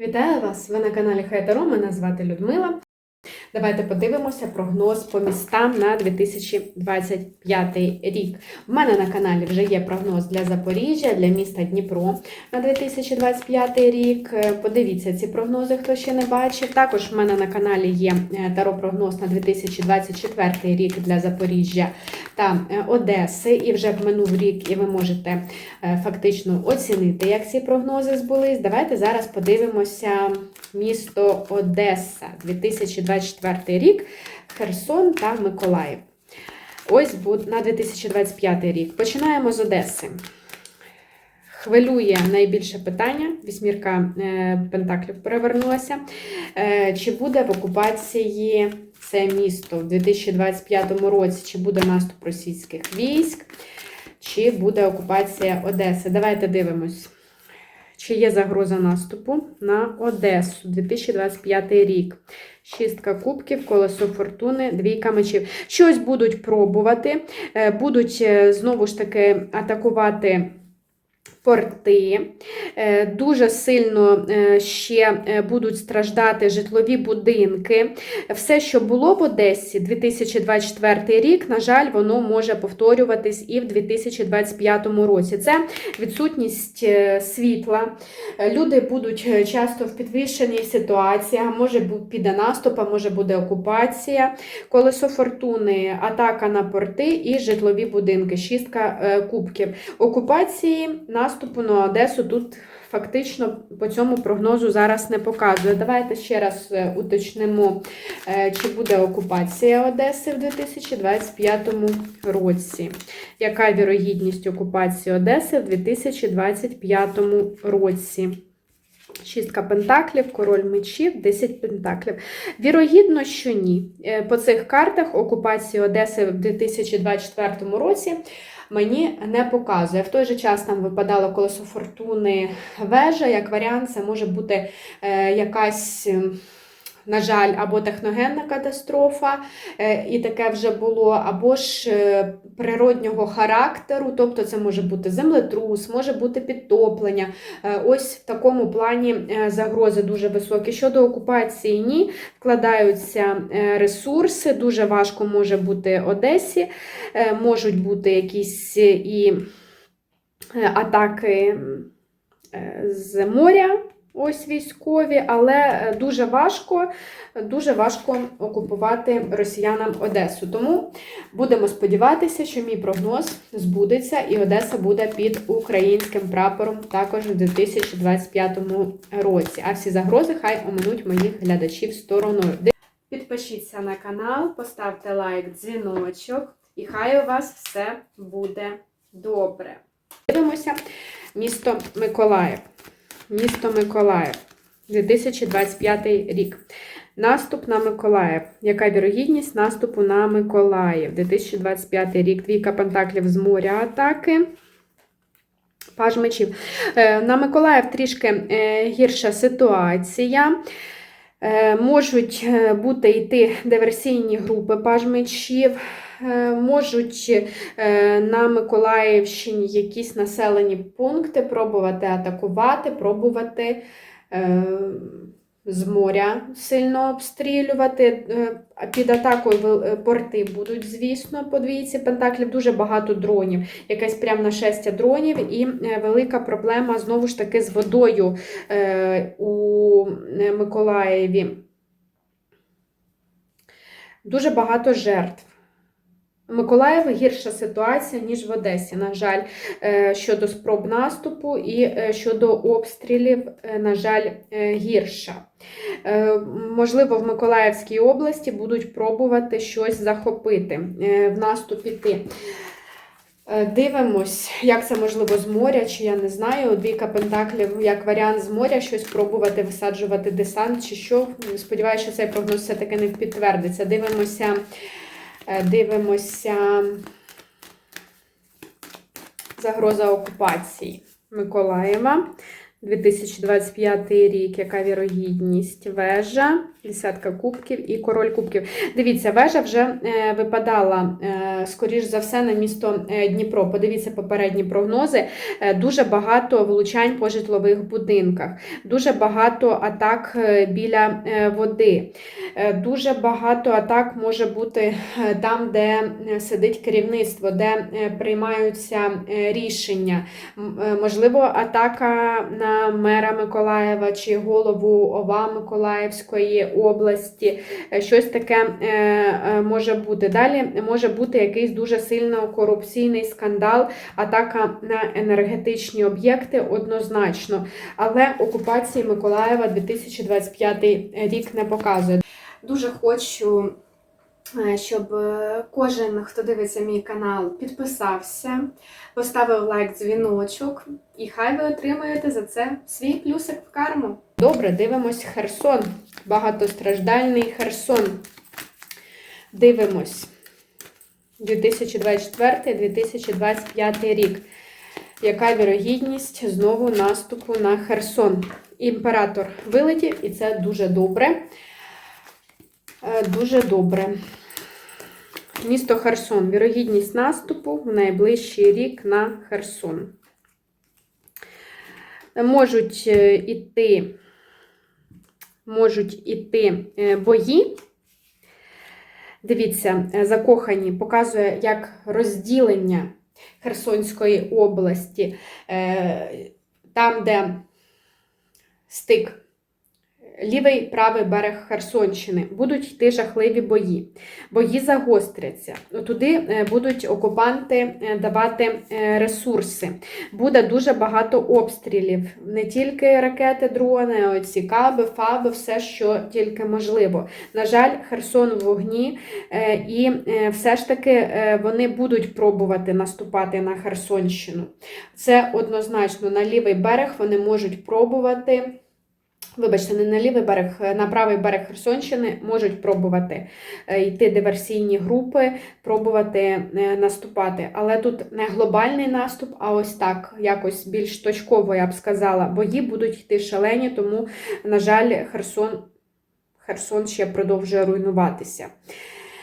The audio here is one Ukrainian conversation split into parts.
Вітаю вас! Ви на каналі Хайтаро. Мене звати Людмила. Давайте подивимося прогноз по містам на 2025 рік. У мене на каналі вже є прогноз для Запоріжжя, для міста Дніпро на 2025 рік. Е, Подивіться ці прогнози, хто ще не бачив. Також в мене на каналі є е, таро-прогноз на 2024 рік для Запоріжжя та е, Одеси. І вже в минув рік, і ви можете фактично оцінити, як ці прогнози збулись. Давайте зараз подивимося місто Одеса 2024 рік, Херсон та Миколаїв. Ось на 2025 рік. Починаємо з Одеси. Хвилює найбільше питання. Вісьмірка е, Пентаклів перевернулася. Е, Чи буде в окупації це місто в 2025 році? Чи буде наступ російських військ? Чи буде окупація Одеси? Давайте дивимось. Чи є загроза наступу на Одесу 2025 рік? Шістка кубків, колесо фортуни, двійка мечів. Щось будуть пробувати, е, будуть е, знову ж таки атакувати порти. Е, Дуже сильно е, ще е, будуть страждати житлові будинки. Все, що було в Одесі 2024 рік, на жаль, воно може повторюватись і в 2025 році. Це відсутність світла. Люди будуть часто в підвищеній ситуації, може піде наступ, а може буде окупація. Колесо фортуни, атака на порти і житлові будинки, шістка кубків. Окупації наступу на Одесу тут фактично по цьому прогнозу зараз не показує. Давайте ще раз е, уточнимо, е, чи буде окупація Одеси в 2025 році. Яка вірогідність окупації Одеси в 2025 році? Шістка пентаклів, король мечів, 10 пентаклів. Вірогідно, що ні. Е, По цих картах окупації Одеси в 2024 році мені не показує. В той же час там випадало колесо фортуни вежа, як варіант, це може бути е, якась. На жаль, або техногенна катастрофа, е, і таке вже було, або ж е, природнього характеру, тобто це може бути землетрус, може бути підтоплення. Е, Ось в такому плані загрози дуже високі. Щодо окупації, ні, вкладаються ресурси, дуже важко може бути Одесі, можуть бути якісь і атаки з моря. Ось військові, але е, дуже важко, дуже важко окупувати росіянам Одесу. Тому будемо сподіватися, що мій прогноз збудеться, і Одеса буде під українським прапором також у 2025 році. А всі загрози хай оминуть моїх глядачів стороною. Підпишіться на канал, поставте лайк, дзвіночок, і хай у вас все буде добре. Дивимося місто Миколаїв. Місто Миколаїв, 2025 рік. Наступ на Миколаїв. Яка вірогідність наступу на Миколаїв? 2025 рік. Двійка пентаклів з моря атаки. Паж мечів. Е, На Миколаїв трішки е, гірша ситуація. Е, Можуть бути йти диверсійні групи паж мечів. Е, Можуть е, на Миколаївщині якісь населені пункти пробувати атакувати, пробувати е, з моря сильно обстрілювати. Під атакою порти будуть, звісно, по двійці пентаклів дуже багато дронів, якесь прям нашестя дронів, і велика проблема знову ж таки з водою у Миколаєві. Дуже багато жертв. У Миколаєві гірша ситуація, ніж в Одесі, на жаль, е, щодо спроб наступу і е, щодо обстрілів, е, на жаль, гірша. Можливо, в Миколаївській області будуть пробувати щось захопити, в наступ іти. Дивимось, як це можливо з моря, чи я не знаю. Двійка пентаклів як варіант з моря, щось пробувати висаджувати десант, чи що. Сподіваюся, що цей прогноз все-таки не підтвердиться. Дивимося, дивимося загроза окупації Миколаєва. 2025 рік, яка вірогідність? Вежа, десятка кубків і король кубків. Дивіться, вежа вже е, випадала, е, скоріш за все, на місто е, Дніпро. Подивіться попередні прогнози. Дуже багато влучань по житлових будинках, дуже багато атак біля води. Дуже багато атак може бути там, де сидить керівництво, де приймаються рішення. Можливо, атака на мера Миколаєва чи голову ОВА Миколаївської області. Е, Щось таке е, е, може бути. Далі може бути якийсь дуже сильно корупційний скандал, атака на енергетичні об'єкти однозначно. Але окупації Миколаєва 2025 рік не показує. Дуже хочу, щоб е, кожен, хто дивиться мій канал, підписався, поставив лайк, дзвіночок, і хай ви отримаєте за це свій плюсик в карму. Добре, дивимось Херсон. Багатостраждальний Херсон. Дивимось. 2024-2025 рік. Яка вірогідність знову наступу на Херсон? Імператор вилетів, і це дуже добре. Е, Дуже добре. Місто Херсон. Вірогідність наступу в найближчий рік на Херсон. Можуть е, іти, можуть іти е, бої. Дивіться, закохані показує як розділення Херсонської області, там, де стик лівий правий берег Херсонщини. Будуть йти жахливі бої. Бої загостряться. Туди е, будуть окупанти е, давати е, ресурси. Буде дуже багато обстрілів. Не тільки ракети, дрони, оці каби, фаби, все, що тільки можливо. На жаль, Херсон в вогні, і все ж таки вони будуть пробувати наступати на Херсонщину. Це однозначно на лівий берег вони можуть пробувати. Вибачте, не на лівий берег, на правий берег Херсонщини можуть пробувати е, йти диверсійні групи, пробувати е, наступати. Але тут не глобальний наступ, а ось так, якось більш точково, я б сказала. Бої будуть йти шалені, тому, на жаль, Херсон, Херсон ще продовжує руйнуватися.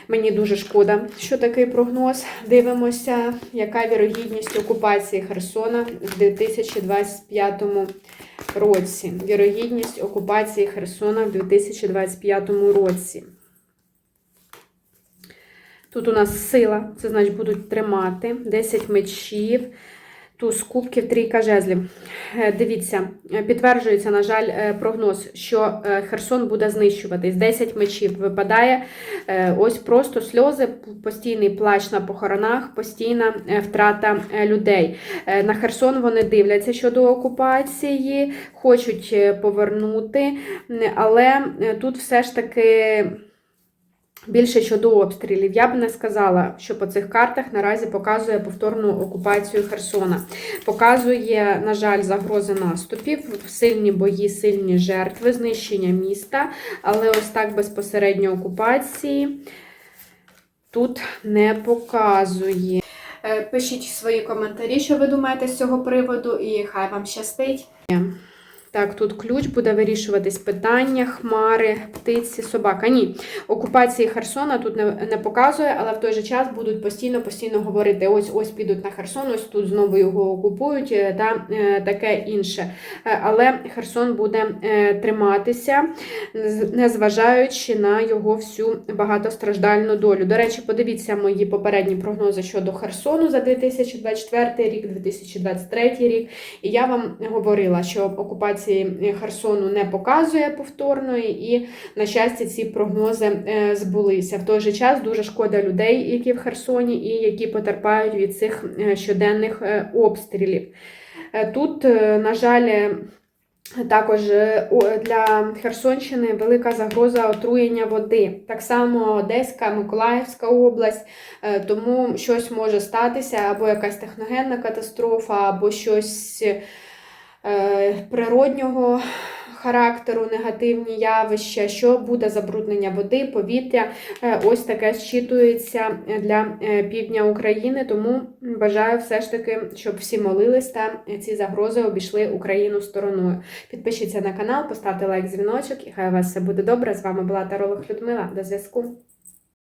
Мені дуже шкода, що такий прогноз. Дивимося, яка вірогідність окупації Херсона в 2025 році. Вірогідність окупації Херсона в 2025 році. Тут у нас сила, це значить будуть тримати 10 мечів, туз кубків, трійка жезлів. Е, Дивіться, е, підтверджується, на жаль, е, прогноз, що Херсон буде знищуватись. 10 мечів випадає. Ось просто сльози, постійний плач на похоронах, постійна втрата людей. На Херсон вони дивляться щодо окупації, хочуть повернути, але тут все ж таки. Більше щодо обстрілів, я б не сказала, що по цих картах наразі показує повторну окупацію Херсона. Показує, на жаль, загрози наступів, сильні бої, сильні жертви, знищення міста, але ось так безпосередньо окупації тут не показує. Е, Пишіть свої коментарі, що ви думаєте з цього приводу, і хай вам щастить. Так, тут ключ буде вирішуватись питання, хмари, птиці, собака. Ні, окупації Херсона тут не, не показує, але в той же час будуть постійно-постійно говорити: ось ось підуть на Херсон, ось тут знову його окупують е, та е, таке інше. Е, Але Херсон буде триматися, незважаючи на його всю багатостраждальну долю. До речі, подивіться мої попередні прогнози щодо Херсону за 2024 рік, 2023 рік. І я вам говорила, що окупації Херсону не показує повторної, і, на щастя, ці прогнози е, збулися. В той же час дуже шкода людей, які в Херсоні, і які потерпають від цих е, щоденних е, обстрілів. Е, Тут, е, на жаль, е, також е, для Херсонщини велика загроза отруєння води. Так само Одеська, Миколаївська область, Е, тому щось може статися, або якась техногенна катастрофа, або щось е, природнього характеру, негативні явища, що буде забруднення води, повітря. Е, Ось таке зчитується для е, півдня України. Тому бажаю все ж таки, щоб всі молились та ці загрози обійшли Україну стороною. Підпишіться на канал, поставте лайк, дзвіночок, і хай у вас все буде добре. З вами була Таролог Людмила. До зв'язку.